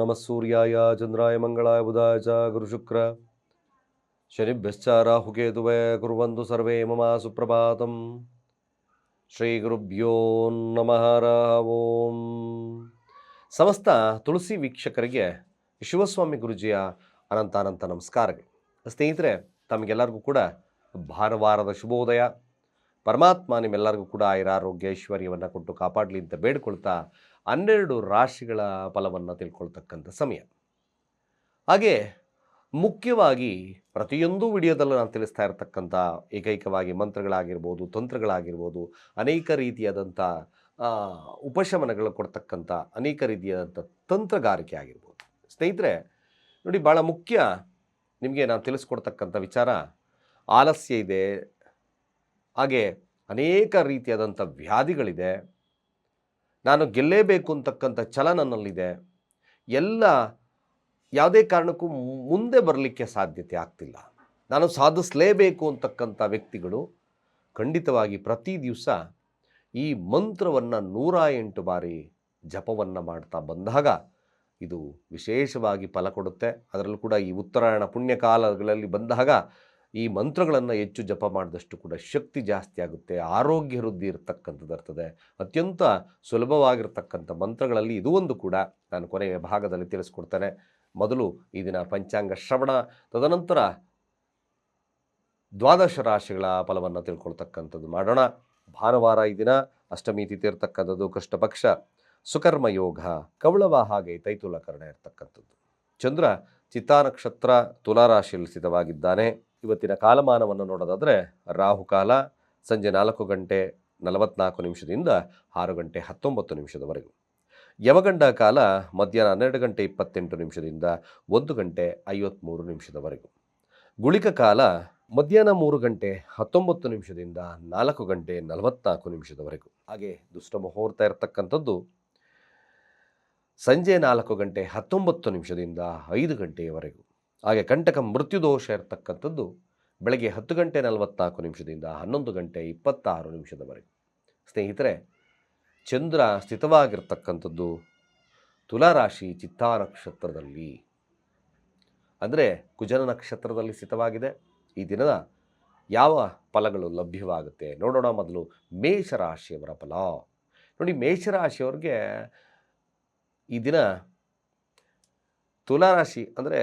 ನಮಃ ಸೂರ್ಯಾಯ ಚಂದ್ರಾಯ ಮಂಗಳಾಯ ಬುಧಾಯ ಚ ಗುರುಶುಕ್ರ ಶನಿಭ್ಯಶ್ಚ ರಾಹುಕೇತುವೇ ಕುರುವಂತು ಸರ್ವೇ ಮಮ ಸುಪ್ರಭಾತಂ ಶ್ರೀ ಗುರುಭ್ಯೋ ನಮಃ ರಾವೋಂ ಸಮಸ್ತ ತುಳಸಿ ವೀಕ್ಷಕರಿಗೆ ಶಿವಸ್ವಾಮಿ ಗುರುಜಿಯ ಅನಂತ ಅನಂತ ನಮಸ್ಕಾರಗಳು. ಸ್ನೇಹಿತರೆ, ತಮಗೆಲ್ಲರಿಗೂ ಕೂಡ ಭಾನುವಾರದ ಶುಭೋದಯ. ಪರಮಾತ್ಮ ನಿಮ್ಮೆಲ್ಲರಿಗೂ ಕೂಡ ಆಯುರಾರೋಗ್ಯ ಐಶ್ವರ್ಯವನ್ನು ಕೊಟ್ಟು ಕಾಪಾಡಲಿ ಅಂತ ಬೇಡ್ಕೊಳ್ತಾ ಹನ್ನೆರಡು ರಾಶಿಗಳ ಫಲವನ್ನು ತಿಳ್ಕೊಳ್ತಕ್ಕಂಥ ಸಮಯ. ಹಾಗೆ ಮುಖ್ಯವಾಗಿ ಪ್ರತಿಯೊಂದು ವಿಡಿಯೋದಲ್ಲೂ ನಾನು ತಿಳಿಸ್ತಾ ಇರತಕ್ಕಂಥ ಏಕೈಕವಾಗಿ ಮಂತ್ರಗಳಾಗಿರ್ಬೋದು, ತಂತ್ರಗಳಾಗಿರ್ಬೋದು, ಅನೇಕ ರೀತಿಯಾದಂಥ ಉಪಶಮನಗಳು ಕೊಡ್ತಕ್ಕಂಥ ಅನೇಕ ರೀತಿಯಾದಂಥ ತಂತ್ರಗಾರಿಕೆ ಆಗಿರ್ಬೋದು. ಸ್ನೇಹಿತರೆ, ನೋಡಿ ಭಾಳ ಮುಖ್ಯ ನಿಮಗೆ ನಾನು ತಿಳಿಸ್ಕೊಡ್ತಕ್ಕಂಥ ವಿಚಾರ. ಆಲಸ್ಯ ಇದೆ. ಹಾಗೆ ಅನೇಕ ರೀತಿಯಾದಂಥ ವ್ಯಾಧಿಗಳಿದೆ. ನಾನು ಗೆಲ್ಲೇಬೇಕು ಅಂತಕ್ಕಂಥ ಛಲ ನನ್ನಲ್ಲಿದೆ. ಎಲ್ಲ ಯಾವುದೇ ಕಾರಣಕ್ಕೂ ಮುಂದೆ ಬರಲಿಕ್ಕೆ ಸಾಧ್ಯತೆ ಆಗ್ತಿಲ್ಲ. ನಾನು ಸಾಧಿಸಲೇಬೇಕು ಅಂತಕ್ಕಂಥ ವ್ಯಕ್ತಿಗಳು ಖಂಡಿತವಾಗಿ ಪ್ರತಿ ದಿವಸ ಈ ಮಂತ್ರವನ್ನು ನೂರ ಎಂಟು ಬಾರಿ ಜಪವನ್ನು ಮಾಡ್ತಾ ಬಂದಾಗ ಇದು ವಿಶೇಷವಾಗಿ ಫಲ ಕೊಡುತ್ತೆ. ಅದರಲ್ಲೂ ಕೂಡ ಈ ಉತ್ತರಾಯಣ ಪುಣ್ಯಕಾಲಗಳಲ್ಲಿ ಬಂದಾಗ ಈ ಮಂತ್ರಗಳನ್ನು ಹೆಚ್ಚು ಜಪ ಮಾಡಿದಷ್ಟು ಕೂಡ ಶಕ್ತಿ ಜಾಸ್ತಿ ಆಗುತ್ತೆ, ಆರೋಗ್ಯ ವೃದ್ಧಿ ಇರತಕ್ಕಂಥದ್ದು ಇರ್ತದೆ. ಅತ್ಯಂತ ಸುಲಭವಾಗಿರ್ತಕ್ಕಂಥ ಮಂತ್ರಗಳಲ್ಲಿ ಇದು ಒಂದು ಕೂಡ ನಾನು ಕೊನೆಯ ಭಾಗದಲ್ಲಿ ತಿಳಿಸ್ಕೊಡ್ತೇನೆ. ಮೊದಲು ಈ ದಿನ ಪಂಚಾಂಗ ಶ್ರವಣ, ತದನಂತರ ದ್ವಾದಶ ರಾಶಿಗಳ ಫಲವನ್ನು ತಿಳ್ಕೊಳ್ತಕ್ಕಂಥದ್ದು ಮಾಡೋಣ. ಭಾನುವಾರ ಈ ದಿನ ಅಷ್ಟಮಿ ತಿಥಿ ಇರ್ತಕ್ಕಂಥದ್ದು, ಕೃಷ್ಣಪಕ್ಷ ಸುಕರ್ಮಯೋಗ ಸುಕರ್ಮ ಯೋಗ ಕವಳವ ಹಾಗೆ ತೈತುಲಕರಣ ಇರ್ತಕ್ಕಂಥದ್ದು. ಚಂದ್ರ ಚಿತ್ತಾ ನಕ್ಷತ್ರ ತುಲಾರಾಶಿಯಲ್ಲಿ ಸ್ಥಿತವಾಗಿದ್ದಾನೆ. ಇವತ್ತಿನ ಕಾಲಮಾನವನ್ನು ನೋಡೋದಾದರೆ ರಾಹುಕಾಲ ಸಂಜೆ ನಾಲ್ಕು ಗಂಟೆ ನಲವತ್ನಾಲ್ಕು ನಿಮಿಷದಿಂದ ಆರು ಗಂಟೆ ಹತ್ತೊಂಬತ್ತು ನಿಮಿಷದವರೆಗೂ. ಯಮಗಂಡ ಕಾಲ ಮಧ್ಯಾಹ್ನ ಹನ್ನೆರಡು ಗಂಟೆ ಇಪ್ಪತ್ತೆಂಟು ನಿಮಿಷದಿಂದ ಒಂದು ಗಂಟೆ ಐವತ್ತ್ಮೂರು ನಿಮಿಷದವರೆಗೂ. ಗುಳಿಕ ಕಾಲ ಮಧ್ಯಾಹ್ನ ಮೂರು ಗಂಟೆ ಹತ್ತೊಂಬತ್ತು ನಿಮಿಷದಿಂದ ನಾಲ್ಕು ಗಂಟೆ ನಲವತ್ನಾಲ್ಕು ನಿಮಿಷದವರೆಗೂ. ಹಾಗೆ ದುಷ್ಟ ಮುಹೂರ್ತ ಇರತಕ್ಕಂಥದ್ದು ಸಂಜೆ ನಾಲ್ಕು ಗಂಟೆ ಹತ್ತೊಂಬತ್ತು ನಿಮಿಷದಿಂದ ಐದು ಗಂಟೆಯವರೆಗೂ. ಹಾಗೆ ಕಂಟಕ ಮೃತ್ಯುದೋಷ ಇರತಕ್ಕಂಥದ್ದು ಬೆಳಗ್ಗೆ ಹತ್ತು ಗಂಟೆ ನಲವತ್ನಾಲ್ಕು ನಿಮಿಷದಿಂದ ಹನ್ನೊಂದು ಗಂಟೆ ಇಪ್ಪತ್ತಾರು ನಿಮಿಷದವರೆಗೆ. ಸ್ನೇಹಿತರೆ, ಚಂದ್ರ ಸ್ಥಿತವಾಗಿರ್ತಕ್ಕಂಥದ್ದು ತುಲಾರಾಶಿ ಚಿತ್ತಾ ನಕ್ಷತ್ರದಲ್ಲಿ. ಅಂದರೆ ಕುಜನ ನಕ್ಷತ್ರದಲ್ಲಿ ಸ್ಥಿತವಾಗಿದೆ. ಈ ದಿನದ ಯಾವ ಫಲಗಳು ಲಭ್ಯವಾಗುತ್ತೆ? ನೋಡೋಣ ಮೊದಲು ಮೇಷರಾಶಿಯವರ ಫಲ. ನೋಡಿ ಮೇಷರಾಶಿಯವ್ರಿಗೆ ಈ ದಿನ ತುಲಾರಾಶಿ ಅಂದರೆ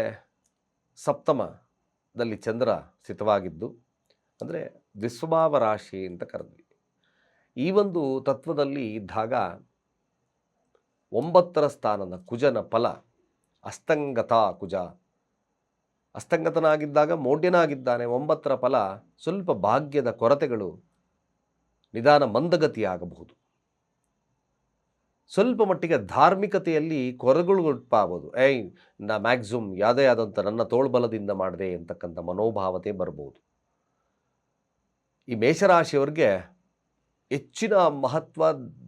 ಸಪ್ತಮದಲ್ಲಿ ಚಂದ್ರ ಸ್ಥಿತವಾಗಿದ್ದು, ಅಂದರೆ ದ್ವಿಸ್ವಭಾವ ರಾಶಿ ಅಂತ ಕರೆದ್ವಿ. ಈ ಒಂದು ತತ್ವದಲ್ಲಿ ಇದ್ದಾಗ ಒಂಬತ್ತರ ಸ್ಥಾನದ ಕುಜನ ಫಲ, ಅಸ್ತಂಗತ ಕುಜ. ಅಸ್ತಂಗತನಾಗಿದ್ದಾಗ ಮೌಢ್ಯನಾಗಿದ್ದಾನೆ, ಒಂಬತ್ತರ ಫಲ ಸ್ವಲ್ಪ ಭಾಗ್ಯದ ಕೊರತೆಗಳು ನಿಧಾನ ಮಂದಗತಿಯಾಗಬಹುದು. ಸ್ವಲ್ಪ ಮಟ್ಟಿಗೆ ಧಾರ್ಮಿಕತೆಯಲ್ಲಿ ಕೊರಗಳು ಉಟ್ಪಾಬೋದು ಏಯ್, ನಾ ಮ್ಯಾಕ್ಸಿಮಮ್ ಯಾವುದೇ ಆದಂಥ ನನ್ನ ತೋಳ್ಬಲದಿಂದ ಮಾಡಿದೆ ಅಂತಕ್ಕಂಥ ಮನೋಭಾವತೆ ಬರ್ಬೋದು. ಈ ಮೇಷರಾಶಿಯವ್ರಿಗೆ ಹೆಚ್ಚಿನ ಮಹತ್ವ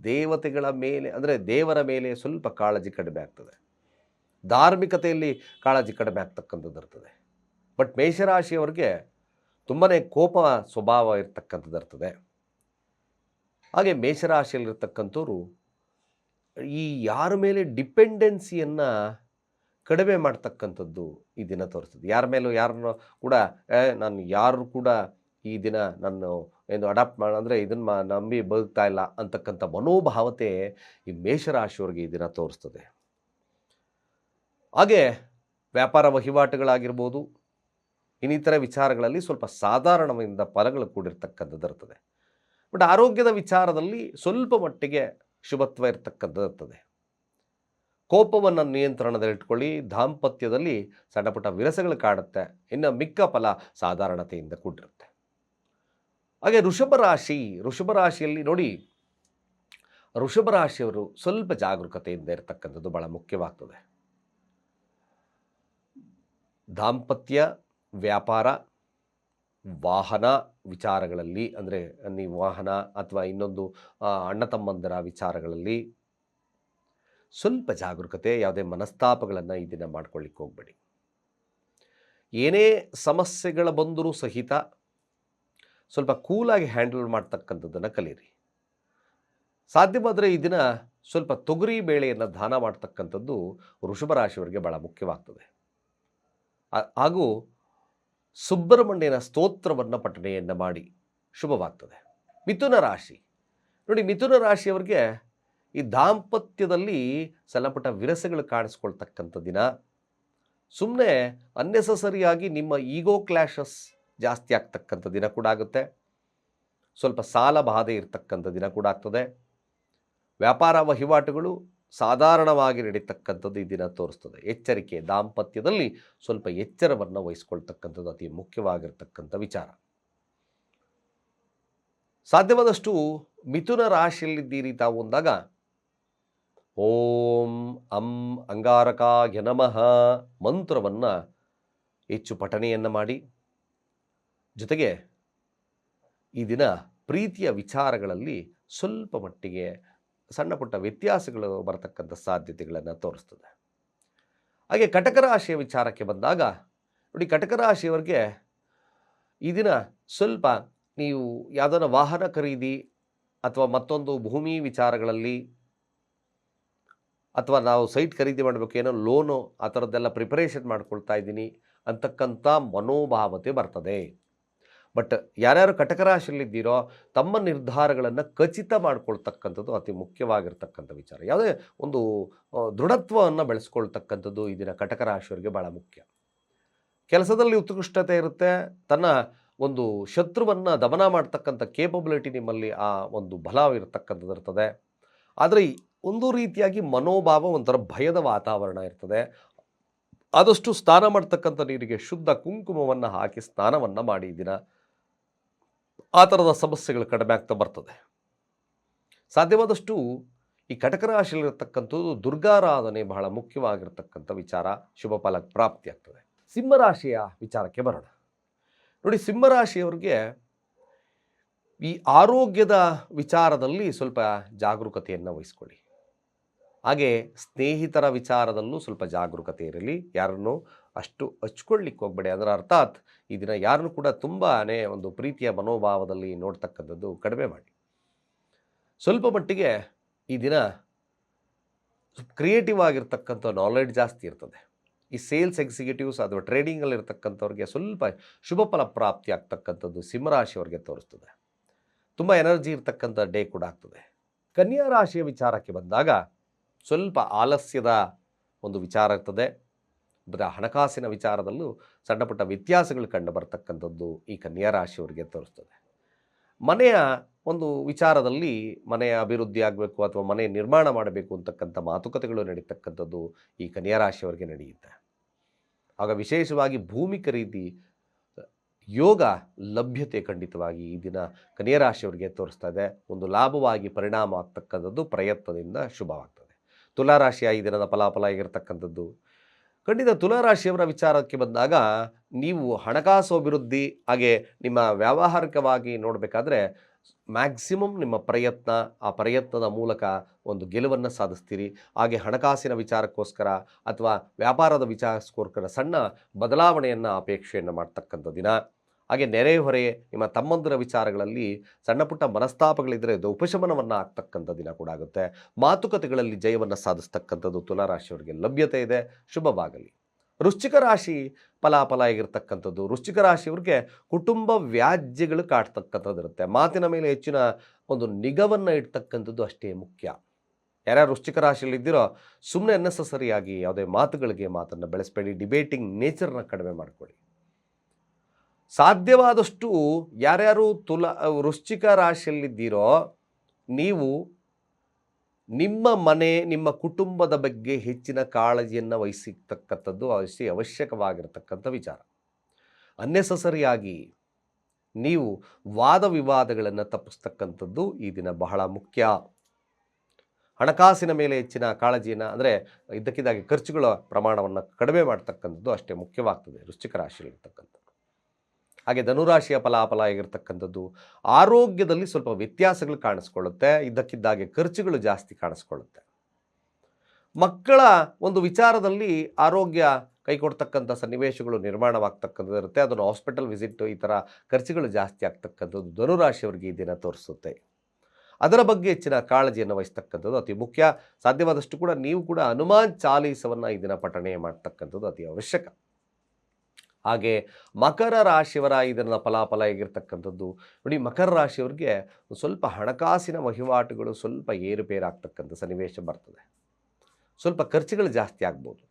ದೇವತೆಗಳ ಮೇಲೆ, ಅಂದರೆ ದೇವರ ಮೇಲೆ ಸ್ವಲ್ಪ ಕಾಳಜಿ ಕಡಿಮೆ ಆಗ್ತದೆ. ಧಾರ್ಮಿಕತೆಯಲ್ಲಿ ಕಾಳಜಿ ಕಡಿಮೆ ಆಗ್ತಕ್ಕಂಥದ್ದು ಇರ್ತದೆ. ಬಟ್ ಮೇಷರಾಶಿಯವ್ರಿಗೆ ತುಂಬಾ ಕೋಪ ಸ್ವಭಾವ ಇರ್ತಕ್ಕಂಥದ್ದು ಇರ್ತದೆ. ಹಾಗೆ ಮೇಷರಾಶಿಯಲ್ಲಿರ್ತಕ್ಕಂಥವ್ರು ಈ ಯಾರ ಮೇಲೆ ಡಿಪೆಂಡೆನ್ಸಿಯನ್ನು ಕಡಿಮೆ ಮಾಡ್ತಕ್ಕಂಥದ್ದು ಈ ದಿನ ತೋರಿಸ್ತದೆ. ಯಾರ ಮೇಲೂ ಯಾರನ್ನೂ ಕೂಡ ನಾನು ಯಾರು ಕೂಡ ಈ ದಿನ ನಾನು ಏನು ಅಡಾಪ್ಟ್ ಮಾಡ, ಅಂದರೆ ಇದನ್ನು ನಂಬಿ ಬದುಕ್ತಾ ಇಲ್ಲ ಅಂತಕ್ಕಂಥ ಮನೋಭಾವತೆ ಈ ಮೇಷರಾಶಿಯವ್ರಿಗೆ ಈ ದಿನ ತೋರಿಸ್ತದೆ. ಹಾಗೆ ವ್ಯಾಪಾರ ವಹಿವಾಟುಗಳಾಗಿರ್ಬೋದು, ಇನ್ನಿತರ ವಿಚಾರಗಳಲ್ಲಿ ಸ್ವಲ್ಪ ಸಾಧಾರಣದಿಂದ ಫಲಗಳು ಕೂಡಿರ್ತಕ್ಕಂಥದ್ದು ಇರ್ತದೆ ಬಟ್ ಆರೋಗ್ಯದ ವಿಚಾರದಲ್ಲಿ ಸ್ವಲ್ಪ ಮಟ್ಟಿಗೆ ಶುಭತ್ವ ಇರ್ತಕ್ಕಂಥದ್ದು ಇರ್ತದೆ ಕೋಪವನ್ನು ನಿಯಂತ್ರಣದಲ್ಲಿಟ್ಕೊಳ್ಳಿ ದಾಂಪತ್ಯದಲ್ಲಿ ಸಣ್ಣಪುಟ್ಟ ವಿರಸಗಳು ಕಾಡುತ್ತೆ, ಇನ್ನು ಮಿಕ್ಕ ಫಲ ಸಾಧಾರಣತೆಯಿಂದ ಕೂಡಿರುತ್ತೆ. ಹಾಗೆ ಋಷಭ ರಾಶಿ ಋಷಭ ರಾಶಿಯಲ್ಲಿ ನೋಡಿ ಋಷಭ ರಾಶಿಯವರು ಸ್ವಲ್ಪ ಜಾಗರೂಕತೆಯಿಂದ ಇರತಕ್ಕಂಥದ್ದು ಬಹಳ ಮುಖ್ಯವಾಗ್ತದೆ. ದಾಂಪತ್ಯ, ವ್ಯಾಪಾರ, ವಾಹನ ವಿಚಾರಗಳಲ್ಲಿ, ಅಂದರೆ ನೀವು ವಾಹನ ಅಥವಾ ಇನ್ನೊಂದು ಅಣ್ಣ ತಮ್ಮಂದರ ವಿಚಾರಗಳಲ್ಲಿ ಸ್ವಲ್ಪ ಜಾಗರೂಕತೆ, ಯಾವುದೇ ಮನಸ್ತಾಪಗಳನ್ನು ಈ ದಿನ ಮಾಡ್ಕೊಳ್ಳಿಕ್ಕೆ ಹೋಗಬೇಡಿ. ಏನೇ ಸಮಸ್ಯೆಗಳ ಬಂದರೂ ಸಹಿತ ಸ್ವಲ್ಪ ಕೂಲಾಗಿ ಹ್ಯಾಂಡಲ್ ಮಾಡ್ತಕ್ಕಂಥದ್ದನ್ನು ಕಲೀರಿ. ಸಾಧ್ಯವಾದರೆ ಈ ದಿನ ಸ್ವಲ್ಪ ತೊಗರಿ ಬೇಳೆಯನ್ನು ದಾನ ಮಾಡ್ತಕ್ಕಂಥದ್ದು ವೃಷಭ ರಾಶಿಯವರಿಗೆ ಭಾಳ ಮುಖ್ಯವಾಗ್ತದೆ. ಹಾಗೂ ಸುಬ್ರಹ್ಮಣ್ಯನ ಸ್ತೋತ್ರವನ್ನು ಪಠಣೆಯನ್ನು ಮಾಡಿ ಶುಭವಾಗ್ತದೆ. ಮಿಥುನ ರಾಶಿ. ನೋಡಿ, ಮಿಥುನ ರಾಶಿಯವರಿಗೆ ಈ ದಾಂಪತ್ಯದಲ್ಲಿ ಸಣ್ಣಪುಟ್ಟ ವಿರಸಗಳು ಕಾಣಿಸ್ಕೊಳ್ತಕ್ಕಂಥ ದಿನ. ಸುಮ್ಮನೆ ಅನ್ನೆಸಸರಿಯಾಗಿ ನಿಮ್ಮ ಈಗೋ ಕ್ಲ್ಯಾಶಸ್ ಜಾಸ್ತಿ ಆಗ್ತಕ್ಕಂಥ ದಿನ ಕೂಡ ಆಗುತ್ತೆ. ಸ್ವಲ್ಪ ಸಾಲ ಬಾಧೆ ಇರ್ತಕ್ಕಂಥ ದಿನ ಕೂಡ ಆಗ್ತದೆ. ವ್ಯಾಪಾರ ವಹಿವಾಟುಗಳು ಸಾಧಾರಣವಾಗಿ ನಡೀತಕ್ಕಂಥದ್ದು ಈ ದಿನ ತೋರಿಸ್ತದೆ. ಎಚ್ಚರಿಕೆ, ದಾಂಪತ್ಯದಲ್ಲಿ ಸ್ವಲ್ಪ ಎಚ್ಚರವನ್ನು ವಹಿಸ್ಕೊಳ್ತಕ್ಕಂಥದ್ದು ಅತಿ ಮುಖ್ಯವಾಗಿರ್ತಕ್ಕಂಥ ವಿಚಾರ. ಸಾಧ್ಯವಾದಷ್ಟು ಮಿಥುನ ರಾಶಿಯಲ್ಲಿದ್ದೀರಿ ತಾವು ಅಂದಾಗ, ಓಂ ಅಂ ಅಂಗಾರಕಾಯ ನಮಃ ಮಂತ್ರವನ್ನು ಹೆಚ್ಚು ಪಠನೆಯನ್ನು ಮಾಡಿ. ಜೊತೆಗೆ ಈ ದಿನ ಪ್ರೀತಿಯ ವಿಚಾರಗಳಲ್ಲಿ ಸ್ವಲ್ಪ ಮಟ್ಟಿಗೆ ಸಣ್ಣ ಪುಟ್ಟ ವ್ಯತ್ಯಾಸಗಳು ಬರತಕ್ಕಂಥ ಸಾಧ್ಯತೆಗಳನ್ನು ತೋರಿಸ್ತದೆ. ಹಾಗೆ ಕಟಕ ರಾಶಿಯ ವಿಚಾರಕ್ಕೆ ಬಂದಾಗ, ನೋಡಿ ಕಟಕ ರಾಶಿಯವರಿಗೆ ಈ ದಿನ ಸ್ವಲ್ಪ ನೀವು ಯಾವುದನ್ನು ವಾಹನ ಖರೀದಿ ಅಥವಾ ಮತ್ತೊಂದು ಭೂಮಿ ವಿಚಾರಗಳಲ್ಲಿ ಅಥವಾ ನಾವು ಸೈಟ್ ಖರೀದಿ ಮಾಡಬೇಕು, ಏನೋ ಲೋನು ಆ ಥರದ್ದೆಲ್ಲ ಪ್ರಿಪರೇಷನ್ ಮಾಡ್ಕೊಳ್ತಾ ಇದ್ದೀನಿ ಅಂತಕ್ಕಂಥ ಮನೋಭಾವತೆ ಬರ್ತದೆ. ಬಟ್ ಯಾರ್ಯಾರು ಕಟಕ ರಾಶಿಯಲ್ಲಿದ್ದೀರೋ ತಮ್ಮ ನಿರ್ಧಾರಗಳನ್ನು ಖಚಿತ ಮಾಡ್ಕೊಳ್ತಕ್ಕಂಥದ್ದು ಅತಿ ಮುಖ್ಯವಾಗಿರ್ತಕ್ಕಂಥ ವಿಚಾರ. ಯಾವುದೇ ಒಂದು ದೃಢತ್ವವನ್ನು ಬೆಳೆಸ್ಕೊಳ್ತಕ್ಕಂಥದ್ದು ಈ ದಿನ ಕಟಕ ರಾಶಿಯವರಿಗೆ ಭಾಳ ಮುಖ್ಯ. ಕೆಲಸದಲ್ಲಿ ಉತ್ಕೃಷ್ಟತೆ ಇರುತ್ತೆ, ತನ್ನ ಒಂದು ಶತ್ರುವನ್ನು ದಮನ ಮಾಡ್ತಕ್ಕಂಥ ಕೇಪಬಿಲಿಟಿ ನಿಮ್ಮಲ್ಲಿ ಆ ಒಂದು ಬಲ ಇರತಕ್ಕಂಥದ್ದು ಇರ್ತದೆ ಆದರೆ ಒಂದು ರೀತಿಯಾಗಿ ಮನೋಭಾವ ಒಂಥರ ಭಯದ ವಾತಾವರಣ ಇರ್ತದೆ. ಆದಷ್ಟು ಸ್ನಾನ ಮಾಡ್ತಕ್ಕಂಥ ನೀರಿಗೆ ಶುದ್ಧ ಕುಂಕುಮವನ್ನು ಹಾಕಿ ಸ್ನಾನವನ್ನು ಮಾಡಿ ದಿನ. ಆ ಥರದ ಸಮಸ್ಯೆಗಳು ಕಡಿಮೆ ಆಗ್ತಾ ಬರ್ತದೆ. ಸಾಧ್ಯವಾದಷ್ಟು ಈ ಕಟಕ ರಾಶಿಯಲ್ಲಿರತಕ್ಕಂಥದ್ದು ದುರ್ಗಾರಾಧನೆ ಬಹಳ ಮುಖ್ಯವಾಗಿರ್ತಕ್ಕಂಥ ವಿಚಾರ ಶುಭ ಫಲ ಪ್ರಾಪ್ತಿಯಾಗ್ತದೆ ಸಿಂಹರಾಶಿಯ ವಿಚಾರಕ್ಕೆ ಬರೋಣ. ನೋಡಿ ಸಿಂಹರಾಶಿಯವ್ರಿಗೆ ಈ ಆರೋಗ್ಯದ ವಿಚಾರದಲ್ಲಿ ಸ್ವಲ್ಪ ಜಾಗರೂಕತೆಯನ್ನು ವಹಿಸ್ಕೊಳ್ಳಿ. ಹಾಗೆ ಸ್ನೇಹಿತರ ವಿಚಾರದಲ್ಲೂ ಸ್ವಲ್ಪ ಜಾಗರೂಕತೆ ಇರಲಿ. ಯಾರನ್ನು ಅಷ್ಟು ಹಚ್ಕೊಳ್ಳಿಕ್ಕೆ ಹೋಗ್ಬೇಡಿ. ಅದರ ಅರ್ಥಾತ್ ಈ ದಿನ ಯಾರನ್ನು ಕೂಡ ತುಂಬಾ ಒಂದು ಪ್ರೀತಿಯ ಮನೋಭಾವದಲ್ಲಿ ನೋಡ್ತಕ್ಕಂಥದ್ದು ಕಡಿಮೆ ಮಾಡಿ. ಸ್ವಲ್ಪ ಮಟ್ಟಿಗೆ ಈ ದಿನ ಕ್ರಿಯೇಟಿವ್ ಆಗಿರ್ತಕ್ಕಂಥ ನಾಲೆಡ್ಜ್ ಜಾಸ್ತಿ ಇರ್ತದೆ. ಈ ಸೇಲ್ಸ್ ಎಕ್ಸಿಕ್ಯೂಟಿವ್ಸ್ ಅಥವಾ ಟ್ರೇಡಿಂಗಲ್ಲಿ ಇರ್ತಕ್ಕಂಥವ್ರಿಗೆ ಸ್ವಲ್ಪ ಶುಭ ಫಲ ಪ್ರಾಪ್ತಿ ಆಗ್ತಕ್ಕಂಥದ್ದು ಸಿಂಹರಾಶಿಯವರಿಗೆ ತೋರಿಸ್ತದೆ. ತುಂಬ ಎನರ್ಜಿ ಇರ್ತಕ್ಕಂಥ ಡೇ ಕೂಡ ಆಗ್ತದೆ. ಕನ್ಯಾ ರಾಶಿಯ ವಿಚಾರಕ್ಕೆ ಬಂದಾಗ ಸ್ವಲ್ಪ ಆಲಸ್ಯದ ಒಂದು ವಿಚಾರ ಇರ್ತದೆ. ಹಣಕಾಸಿನ ವಿಚಾರದಲ್ಲೂ ಸಣ್ಣಪುಟ್ಟ ವ್ಯತ್ಯಾಸಗಳು ಕಂಡು ಬರ್ತಕ್ಕಂಥದ್ದು ಈ ಕನ್ಯಾ ರಾಶಿಯವರಿಗೆ ತೋರಿಸ್ತದೆ. ಮನೆಯ ಒಂದು ವಿಚಾರದಲ್ಲಿ ಮನೆಯ ಅಭಿವೃದ್ಧಿ ಆಗಬೇಕು ಅಥವಾ ಮನೆ ನಿರ್ಮಾಣ ಮಾಡಬೇಕು ಅಂತಕ್ಕಂಥ ಮಾತುಕತೆಗಳು ನಡೀತಕ್ಕಂಥದ್ದು ಈ ಕನ್ಯಾ ರಾಶಿಯವರಿಗೆ ನಡೆಯುತ್ತೆ. ಆಗ ವಿಶೇಷವಾಗಿ ಭೂಮಿ ಖರೀದಿ ಯೋಗ ಲಭ್ಯತೆ ಖಂಡಿತವಾಗಿ ಈ ದಿನ ಕನ್ಯಾ ರಾಶಿಯವರಿಗೆ ತೋರಿಸ್ತಾ ಇದೆ ಒಂದು ಲಾಭವಾಗಿ ಪರಿಣಾಮ ಆಗ್ತಕ್ಕಂಥದ್ದು ಪ್ರಯತ್ನದಿಂದ ಶುಭವಾಗ್ತದೆ. ತುಲಾರಾಶಿಯ ಈ ದಿನದ ಫಲಾಫಲ ಆಗಿರ್ತಕ್ಕಂಥದ್ದು ಖಂಡಿತ ತುಲಾರಾಶಿಯವರ ವಿಚಾರಕ್ಕೆ ಬಂದಾಗ ನೀವು ಹಣಕಾಸು ಅಭಿವೃದ್ಧಿ ಹಾಗೆ ನಿಮ್ಮ ವ್ಯಾವಹಾರಿಕವಾಗಿ ನೋಡಬೇಕಾದ್ರೆ ಮ್ಯಾಕ್ಸಿಮಮ್ ನಿಮ್ಮ ಪ್ರಯತ್ನ, ಆ ಪ್ರಯತ್ನದ ಮೂಲಕ ಒಂದು ಗೆಲುವನ್ನು ಸಾಧಿಸ್ತೀರಿ. ಹಾಗೆ ಹಣಕಾಸಿನ ವಿಚಾರಕ್ಕೋಸ್ಕರ ಅಥವಾ ವ್ಯಾಪಾರದ ವಿಚಾರಕ್ಕೋಸ್ಕರ ಸಣ್ಣ ಬದಲಾವಣೆಯನ್ನು, ಅಪೇಕ್ಷೆಯನ್ನು ಮಾಡ್ತಕ್ಕಂಥ ದಿನ. ಹಾಗೆ ನೆರೆಹೊರೆ ನಿಮ್ಮ ತಮ್ಮಂದಿರ ವಿಚಾರಗಳಲ್ಲಿ ಸಣ್ಣ ಪುಟ್ಟ ಮನಸ್ತಾಪಗಳಿದ್ದರೆ ಇದು ಉಪಶಮನವನ್ನು ಆಗ್ತಕ್ಕಂಥ ದಿನ ಕೂಡ ಆಗುತ್ತೆ. ಮಾತುಕತೆಗಳಲ್ಲಿ ಜಯವನ್ನು ಸಾಧಿಸ್ತಕ್ಕಂಥದ್ದು ತುಲಾರಾಶಿಯವರಿಗೆ ಲಭ್ಯತೆ ಇದೆ. ಶುಭವಾಗಲಿ. ವೃಶ್ಚಿಕ ರಾಶಿ ಫಲಾಫಲ ಆಗಿರ್ತಕ್ಕಂಥದ್ದು. ವೃಶ್ಚಿಕ ರಾಶಿಯವ್ರಿಗೆ ಕುಟುಂಬ ವ್ಯಾಜ್ಯಗಳು ಕಾಡ್ತಕ್ಕಂಥದ್ದು ಇರುತ್ತೆ. ಮಾತಿನ ಮೇಲೆ ಹೆಚ್ಚಿನ ಒಂದು ನಿಗವನ್ನು ಇಡ್ತಕ್ಕಂಥದ್ದು ಅಷ್ಟೇ ಮುಖ್ಯ. ಯಾರ್ಯಾರು ವೃಶ್ಚಿಕ ರಾಶಿಯಲ್ಲಿದ್ದೀರೋ ಸುಮ್ಮನೆ ಅನ್ನೆಸಸರಿಯಾಗಿ ಯಾವುದೇ ಮಾತುಗಳಿಗೆ ಮಾತನ್ನು ಬೆಳೆಸಬೇಡಿ. ಡಿಬೇಟಿಂಗ್ ನೇಚರ್ನ ಕಡಿಮೆ ಮಾಡಿಕೊಳ್ಳಿ. ಸಾಧ್ಯವಾದಷ್ಟು ಯಾರ್ಯಾರು ತುಲ, ವೃಶ್ಚಿಕ ರಾಶಿಯಲ್ಲಿದ್ದೀರೋ ನೀವು ನಿಮ್ಮ ಮನೆ, ನಿಮ್ಮ ಕುಟುಂಬದ ಬಗ್ಗೆ ಹೆಚ್ಚಿನ ಕಾಳಜಿಯನ್ನು ವಹಿಸಿರ್ತಕ್ಕಂಥದ್ದು ಅವಶ್ಯ, ಅವಶ್ಯಕವಾಗಿರ್ತಕ್ಕಂಥ ವಿಚಾರ. ಅನ್ನೆಸಸರಿಯಾಗಿ ನೀವು ವಾದ ವಿವಾದಗಳನ್ನು ತಪ್ಪಿಸ್ತಕ್ಕಂಥದ್ದು ಈ ದಿನ ಬಹಳ ಮುಖ್ಯ. ಹಣಕಾಸಿನ ಮೇಲೆ ಹೆಚ್ಚಿನ ಕಾಳಜಿಯನ್ನು, ಅಂದರೆ ಇದ್ದಕ್ಕಿದ್ದಾಗಿ ಖರ್ಚುಗಳ ಪ್ರಮಾಣವನ್ನು ಕಡಿಮೆ ಮಾಡ್ತಕ್ಕಂಥದ್ದು ಅಷ್ಟೇ ಮುಖ್ಯವಾಗ್ತದೆ ವೃಶ್ಚಿಕ ರಾಶಿಯಲ್ಲಿರ್ತಕ್ಕಂಥದ್ದು ಹಾಗೆ ಧನುರಾಶಿಯ ಫಲಾಫಲ ಆಗಿರ್ತಕ್ಕಂಥದ್ದು ಆರೋಗ್ಯದಲ್ಲಿ ಸ್ವಲ್ಪ ವ್ಯತ್ಯಾಸಗಳು ಕಾಣಿಸ್ಕೊಳ್ಳುತ್ತೆ. ಇದ್ದಕ್ಕಿದ್ದಾಗೆ ಖರ್ಚುಗಳು ಜಾಸ್ತಿ ಕಾಣಿಸ್ಕೊಳ್ಳುತ್ತೆ. ಮಕ್ಕಳ ಒಂದು ವಿಚಾರದಲ್ಲಿ ಆರೋಗ್ಯ ಕೈಕೊಡ್ತಕ್ಕಂಥ ಸನ್ನಿವೇಶಗಳು ನಿರ್ಮಾಣವಾಗ್ತಕ್ಕಂಥದ್ದು ಇರುತ್ತೆ. ಅದನ್ನು ಹಾಸ್ಪಿಟಲ್ ವಿಸಿಟ್ ಈ ಥರ ಖರ್ಚುಗಳು ಜಾಸ್ತಿ ಆಗ್ತಕ್ಕಂಥದ್ದು ಧನುರಾಶಿಯವರಿಗೆ ಈ ದಿನ ತೋರಿಸುತ್ತೆ. ಅದರ ಬಗ್ಗೆ ಹೆಚ್ಚಿನ ಕಾಳಜಿಯನ್ನು ವಹಿಸ್ತಕ್ಕಂಥದ್ದು ಅತಿ ಮುಖ್ಯ. ಸಾಧ್ಯವಾದಷ್ಟು ಕೂಡ ನೀವು ಕೂಡ ಹನುಮಾನ್ ಚಾಲೀಸವನ್ನು ಈ ದಿನ ಪಠಣೆ ಮಾಡ್ತಕ್ಕಂಥದ್ದು ಅತಿ ಅವಶ್ಯಕ. ಹಾಗೆ ಮಕರ ರಾಶಿಯವರ ಇದನ್ನ ಫಲಾಫಲ ಹೇಗಿರ್ತಕ್ಕಂಥದ್ದು ನೋಡಿ, ಮಕರ ರಾಶಿಯವರಿಗೆ ಸ್ವಲ್ಪ ಹಣಕಾಸಿನ ವಹಿವಾಟುಗಳು ಸ್ವಲ್ಪ ಏರುಪೇರಾಗ್ತಕ್ಕಂಥ ಸನ್ನಿವೇಶ ಬರ್ತದೆ. ಸ್ವಲ್ಪ ಖರ್ಚುಗಳು ಜಾಸ್ತಿ ಆಗ್ಬೋದು.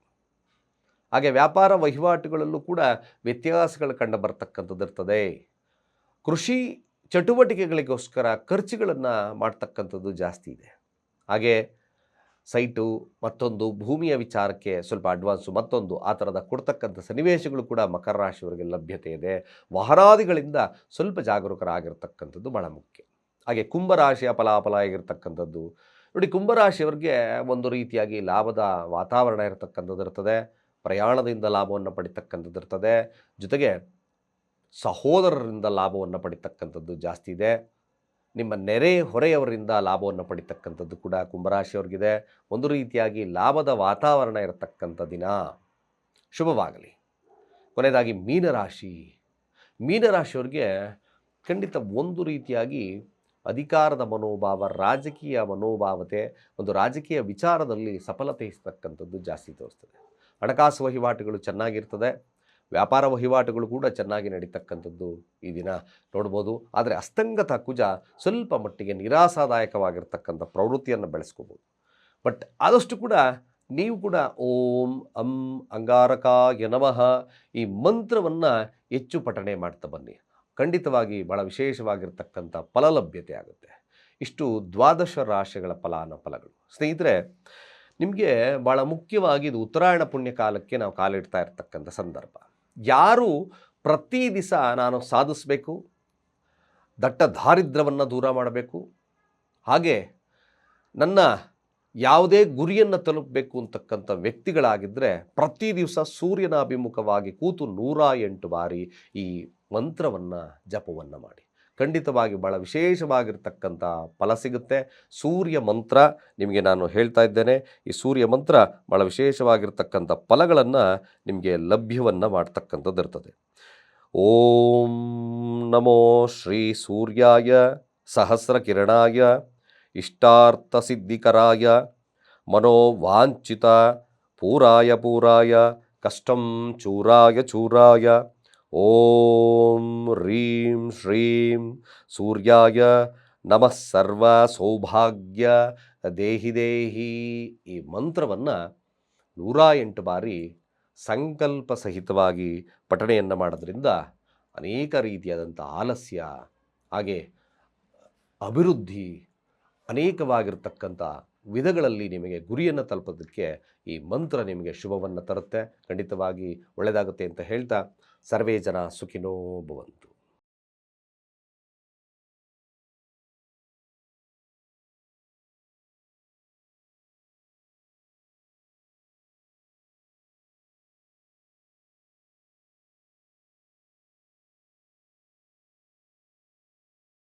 ಹಾಗೆ ವ್ಯಾಪಾರ ವಹಿವಾಟುಗಳಲ್ಲೂ ಕೂಡ ವ್ಯತ್ಯಾಸಗಳು ಕಂಡು ಬರ್ತಕ್ಕಂಥದ್ದು ಇರ್ತದೆ. ಕೃಷಿ ಚಟುವಟಿಕೆಗಳಿಗೋಸ್ಕರ ಖರ್ಚುಗಳನ್ನು ಮಾಡ್ತಕ್ಕಂಥದ್ದು ಜಾಸ್ತಿ ಇದೆ. ಹಾಗೆ ಸೈಟು, ಮತ್ತೊಂದು ಭೂಮಿಯ ವಿಚಾರಕ್ಕೆ ಸ್ವಲ್ಪ ಅಡ್ವಾನ್ಸು, ಮತ್ತೊಂದು ಆ ಥರದ ಕೊಡ್ತಕ್ಕಂಥ ಸನ್ನಿವೇಶಗಳು ಕೂಡ ಮಕರ ರಾಶಿಯವರಿಗೆ ಲಭ್ಯತೆ ಇದೆ. ವಾಹನಾದಿಗಳಿಂದ ಸ್ವಲ್ಪ ಜಾಗರೂಕರಾಗಿರ್ತಕ್ಕಂಥದ್ದು ಬಹಳ ಮುಖ್ಯ. ಹಾಗೆ ಕುಂಭರಾಶಿಯ ಫಲಾಫಲ ಆಗಿರ್ತಕ್ಕಂಥದ್ದು. ನೋಡಿ ಕುಂಭರಾಶಿಯವರಿಗೆ ಒಂದು ರೀತಿಯಾಗಿ ಲಾಭದ ವಾತಾವರಣ ಇರತಕ್ಕಂಥದ್ದು ಇರ್ತದೆ. ಪ್ರಯಾಣದಿಂದ ಲಾಭವನ್ನು ಪಡಿತಕ್ಕಂಥದ್ದು ಇರ್ತದೆ. ಜೊತೆಗೆ ಸಹೋದರರಿಂದ ಲಾಭವನ್ನು ಪಡಿತಕ್ಕಂಥದ್ದು ಜಾಸ್ತಿ ಇದೆ. ನಿಮ್ಮ ನೆರೆ ಹೊರೆಯವರಿಂದ ಲಾಭವನ್ನು ಪಡಿತಕ್ಕಂಥದ್ದು ಕೂಡ ಕುಂಭರಾಶಿಯವ್ರಿಗಿದೆ. ಒಂದು ರೀತಿಯಾಗಿ ಲಾಭದ ವಾತಾವರಣ ಇರತಕ್ಕಂಥ ದಿನ. ಶುಭವಾಗಲಿ. ಕೊನೆಯದಾಗಿ ಮೀನರಾಶಿ. ಮೀನರಾಶಿಯವ್ರಿಗೆ ಖಂಡಿತ ಒಂದು ರೀತಿಯಾಗಿ ಅಧಿಕಾರದ ಮನೋಭಾವ, ರಾಜಕೀಯ ಮನೋಭಾವತೆ, ಒಂದು ರಾಜಕೀಯ ವಿಚಾರದಲ್ಲಿ ಸಫಲತೆ ಇಸ್ತಕ್ಕಂಥದ್ದು ಜಾಸ್ತಿ ತೋರಿಸ್ತದೆ. ಹಣಕಾಸು ವಹಿವಾಟುಗಳು ಚೆನ್ನಾಗಿರ್ತದೆ. ವ್ಯಾಪಾರ ವಹಿವಾಟುಗಳು ಕೂಡ ಚೆನ್ನಾಗಿ ನಡೀತಕ್ಕಂಥದ್ದು ಈ ದಿನ ನೋಡ್ಬೋದು. ಆದರೆ ಅಸ್ತಂಗತ ಕುಜ ಸ್ವಲ್ಪ ಮಟ್ಟಿಗೆ ನಿರಾಸಾದಾಯಕವಾಗಿರ್ತಕ್ಕಂಥ ಪ್ರವೃತ್ತಿಯನ್ನು ಬೆಳೆಸ್ಕೋಬೋದು. ಬಟ್ ಆದಷ್ಟು ಕೂಡ ನೀವು ಕೂಡ ಓಂ, ಅಂ, ಅಂಗಾರಕಾಯ ನಮಃ ಈ ಮಂತ್ರವನ್ನು ಹೆಚ್ಚು ಪಠಣೆ ಮಾಡ್ತಾ ಬನ್ನಿ. ಖಂಡಿತವಾಗಿ ಭಾಳ ವಿಶೇಷವಾಗಿರ್ತಕ್ಕಂಥ ಫಲಲಭ್ಯತೆ ಆಗುತ್ತೆ. ಇಷ್ಟು ದ್ವಾದಶ ರಾಶಿಗಳ ಫಲಾನ ಫಲಗಳು. ಸ್ನೇಹಿತರೆ, ನಿಮಗೆ ಭಾಳ ಮುಖ್ಯವಾಗಿ ಇದು ಉತ್ತರಾಯಣ ಪುಣ್ಯ ಕಾಲಕ್ಕೆ ನಾವು ಕಾಲಿಡ್ತಾ ಇರ್ತಕ್ಕಂಥ ಸಂದರ್ಭ. ಯಾರು ಪ್ರತಿ ದಿವಸ ನಾನು ಸಾಧಿಸಬೇಕು, ದಟ್ಟ ದಾರಿದ್ರ್ಯವನ್ನು ದೂರ ಮಾಡಬೇಕು, ಹಾಗೆ ನನ್ನ ಯಾವುದೇ ಗುರಿಯನ್ನು ತಲುಪಬೇಕು ಅಂತಕ್ಕಂಥ ವ್ಯಕ್ತಿಗಳಾಗಿದ್ದರೆ ಪ್ರತಿ ದಿವಸ ಸೂರ್ಯನ ಅಭಿಮುಖವಾಗಿ ಕೂತು ನೂರ ಎಂಟು ಬಾರಿ ಈ ಮಂತ್ರವನ್ನು ಜಪವನ್ನು ಮಾಡಿ. ಖಂಡಿತವಾಗಿ ಭಾಳ ವಿಶೇಷವಾಗಿರ್ತಕ್ಕಂಥ ಫಲ ಸಿಗುತ್ತೆ. ಸೂರ್ಯ ಮಂತ್ರ ನಿಮಗೆ ನಾನು ಹೇಳ್ತಾ ಇದ್ದೇನೆ. ಈ ಸೂರ್ಯ ಮಂತ್ರ ಭಾಳ ವಿಶೇಷವಾಗಿರ್ತಕ್ಕಂಥ ಫಲಗಳನ್ನು ನಿಮಗೆ ಲಭ್ಯವನ್ನು ಮಾಡ್ತಕ್ಕಂಥದ್ದು ಇರ್ತದೆ. ಓಂ ನಮೋ ಶ್ರೀ ಸೂರ್ಯಾಯ ಸಹಸ್ರ ಕಿರಣಾಯ ಇಷ್ಟಾರ್ಥ ಸಿದ್ಧಿಕರಾಯ ಮನೋವಾಂಚಿತ ಪೂರಾಯ ಪೂರಾಯ ಕಷ್ಟಂ ಚೂರಾಯ ಚೂರಾಯ ಓಂ ರೀಂ ಶ್ರೀಂ ಸೂರ್ಯಾಯ ನಮಃ ಸರ್ವ ಸೌಭಾಗ್ಯ ದೇಹಿ ದೇಹಿ ಈ ಮಂತ್ರವನ್ನು ನೂರ ಎಂಟು ಬಾರಿ ಸಂಕಲ್ಪ ಸಹಿತವಾಗಿ ಪಠಣೆಯನ್ನು ಮಾಡೋದ್ರಿಂದ ಅನೇಕ ರೀತಿಯಾದಂಥ ಆಲಸ್ಯ, ಹಾಗೆ ಅಭಿವೃದ್ಧಿ ಅನೇಕವಾಗಿರ್ತಕ್ಕಂಥ ವಿಧಗಳಲ್ಲಿ ನಿಮಗೆ ಗುರಿಯನ್ನು ತಲುಪೋದಕ್ಕೆ ಈ ಮಂತ್ರ ನಿಮಗೆ ಶುಭವನ್ನು ತರುತ್ತೆ, ಖಂಡಿತವಾಗಿ ಒಳ್ಳೆಯದಾಗುತ್ತೆ ಅಂತ ಹೇಳ್ತಾ, ಸರ್ವೇ ಜನ ಸುಖಿನೋ ಭವಂತು.